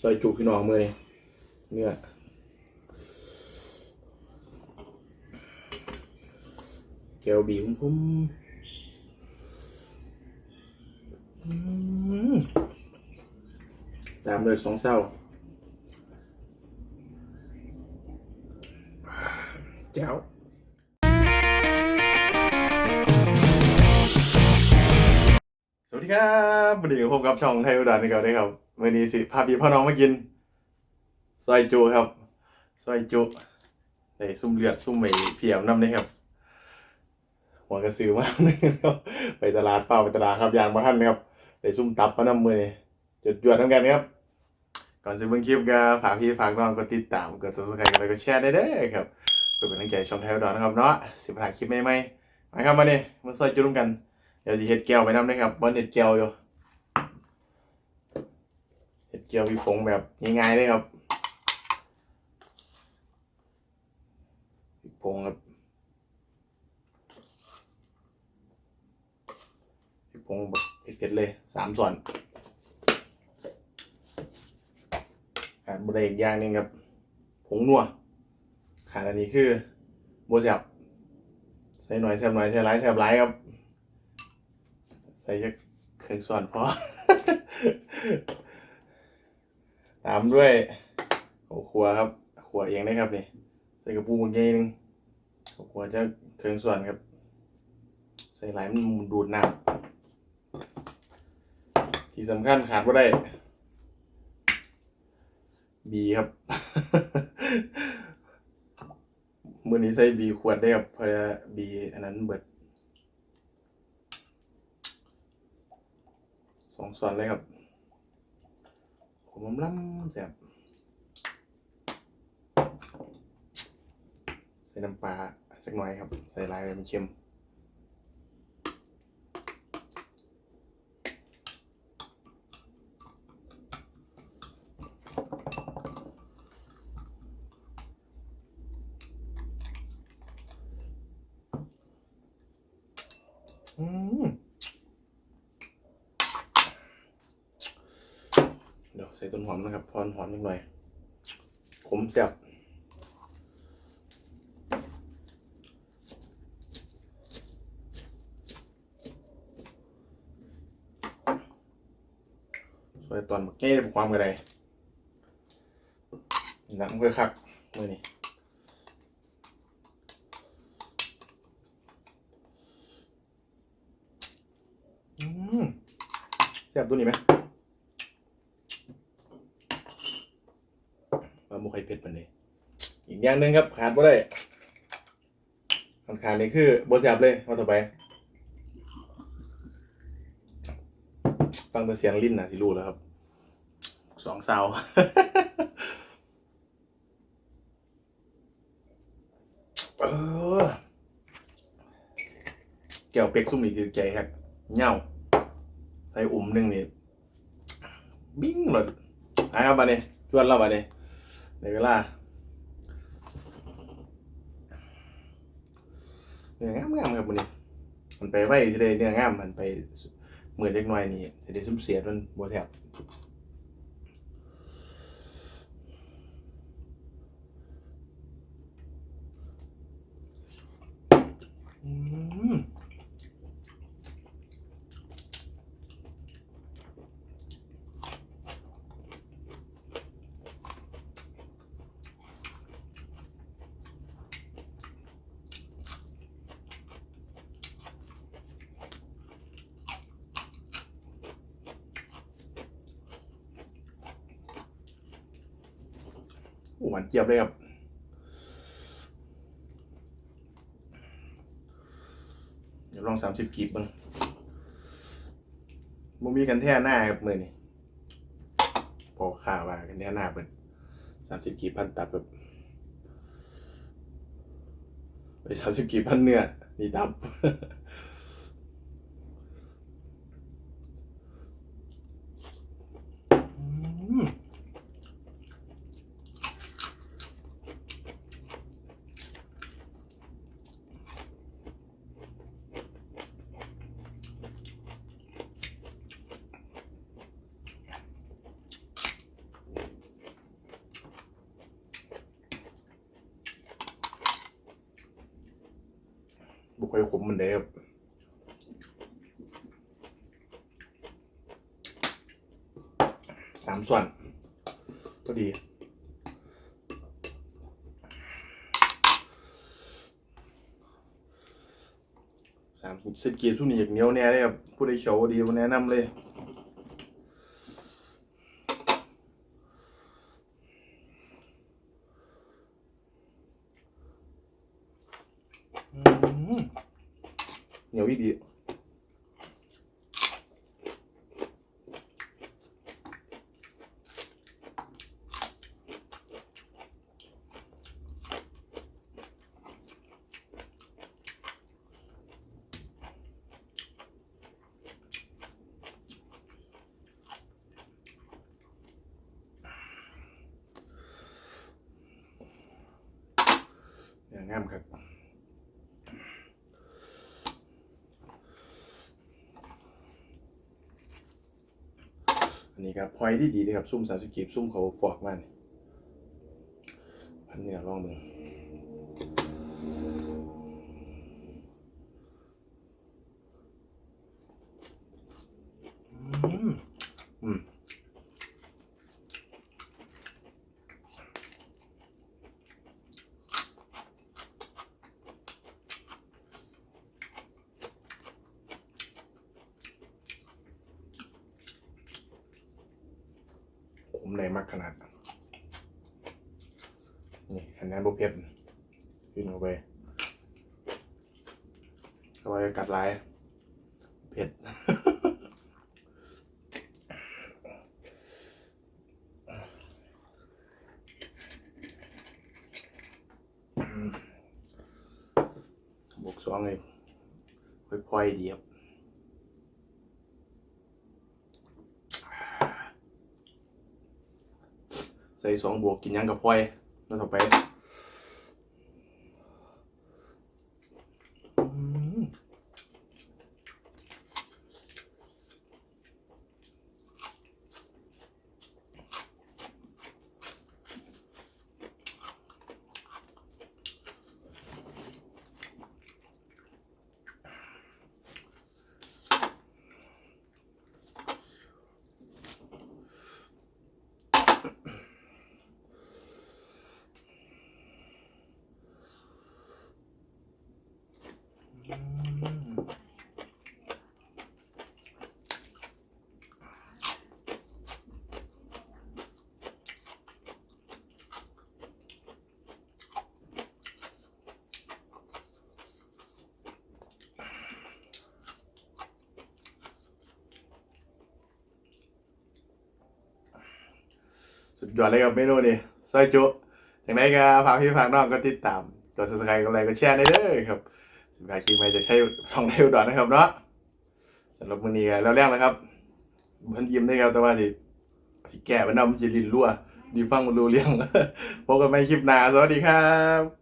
ซอยจุพี่น้องมือนี่เนื้อแก้วบีคุ้มๆอืมตามเลยสองเศร้าแจ้วสวัสดีครับวันนี้พบกับช่องไทยอุดรนี่ครับได้ครับ วันนี้สิพาพี่พ่อน้องมากินซอยจุครับซอยจุใส่ซุ่มเลือดซุ่มไหมเพียวน้ำได้ครับหัวกระสือมากเลยครับไปตลาดเปล่าไปตลาดครับยางมาท่านนะครับใส่ซุ่มตับมาน้ำมือนี่จุดจวดน้ำกันครับ ก่อนจะเบิ่งคลิปก็ฝากพี่ฝากน้องกดติดตามกด subscribe กันแล้วก็แชร์ได้เด้อครับเพื่อเป็นกำลังใจช่องไทยดรนะครับเนาะสิบถ่าคลิปใหม่ๆมาครับมาเนี่ยมาซอยจุร่วมกันเดี๋ยวสิเห็ดแก้วไปน้ำนะครับบนเห็ดแก้วอยู่ เห็ดแก้วพี่ผงแบบง่ายๆเลยครับพี่ผงครับพี่ผงแบบเผ็ดๆเลยสามส่วนขาดบะเอีกอย่างหนึงครับผงนัวขาดอันนี้คือโบแซบใส่หน่อยแซบหน่อยใส่หลายแซบหลายครับใส่จะเครื่องส่วนพอ ตามด้วยข้าวคั่วครับขัวเองนะครับนี่ใส่กระปุกใหญ่หนึงข้าวคั่วจะเครื่องส่วนครับ ใส่หลายมันดูดน้ำที่สำคัญขาดบ่ได้บีครับมือนี้ใส่บีขวดได้ครับเพราะบีอันนั้นเบิดสองส่วนเลยครับ ผมล้ำแสบใส่น้ำปลาสักหน่อยครับ ใส่ลายเลยมันเค็มอืม เดี๋ยว ใส่ต้นหอมนะครับพอนหอมนิดหน่อยขมแซ่บสวยตอนบักเก้ได้ความกันเลยหนังเพื่อคักมือนี่อืมแซ่บตัวนี้ไหม ปลาหมู ไข่เป็ดมันนี่อีกอย่างหนึ่งครับขาดบ่ได้ขาดขาดนี่คือบ่แซ่บเลยมาต่อไป ฟังแต่เสียงลิ้นนะสิรู้แล้วครับสองเสาเออแก้วเป็กซุ่มนี่คือใจครับเหงาใส่อุ่มหนึ่งนี่ บิ้งเลยไปครับบัดนี้จวนแล้วบัดนี้ ในเวลาเนื้องามงามครับมันนี่มันไปไว้ทีเดียเนื้องามมันไปเหมือนเล็กน้อยนี่ทีเดียซุ่มเสียดมันบวแถบ หวานเจี๊ยบเลยครับเดี๋ยวลองสามสิบกีบบ้างบ่มีกันแท่หน้าครับมือนี่พอข่าวว่ากันแท่หน้าเปิดสามสิบกีบพันตับแบบไปสามสิบกีบพันเนื้อนี่ตับ บุกค่อยขมมันเด้ครับสามส่วนก็ดีสามสิบกีบทุนี่อย่างเนียวแน่เลยครับผู้ใดเขียวดีผมแนะนำเลย อืมเหนียวอีดี อย่า งามครับอันนี้ครับพอยที่ดีเลยครับซุ่มสามสิบกีบซุ่มเขาฟอกมันพันเนี่ยลองหนึ่ง ในมากขนาด นี่อันนั้นบุเพ็ดขึ้นเข้าไปเข้าไปกัดลาย เผ็ดบวกสองเลยค่อยพลอยดีครับ ใส่สองบวกกินยังกับพลอยแล้วต่อไป สุดยอดเลยครับเมนูนี้ซอยจุอย่างไรก็ฝากพี่ฝากน้องก็ติดตามกดซับสไครต์กดไลค์กดแชร์ได้เลยครับสินค้าคลิปใหม่จะใช้ทองในอุดรนะครับเนาะสำหรับมื้อนี้ก็แล้วแรกนะครับมันยิ้มได้ครับแต่ว่าที่ที่แก่มันนำจะลินรั่วดีฟังมันรู้เรื่องพบกันใหม่คลิปหน้าสวัสดีครับ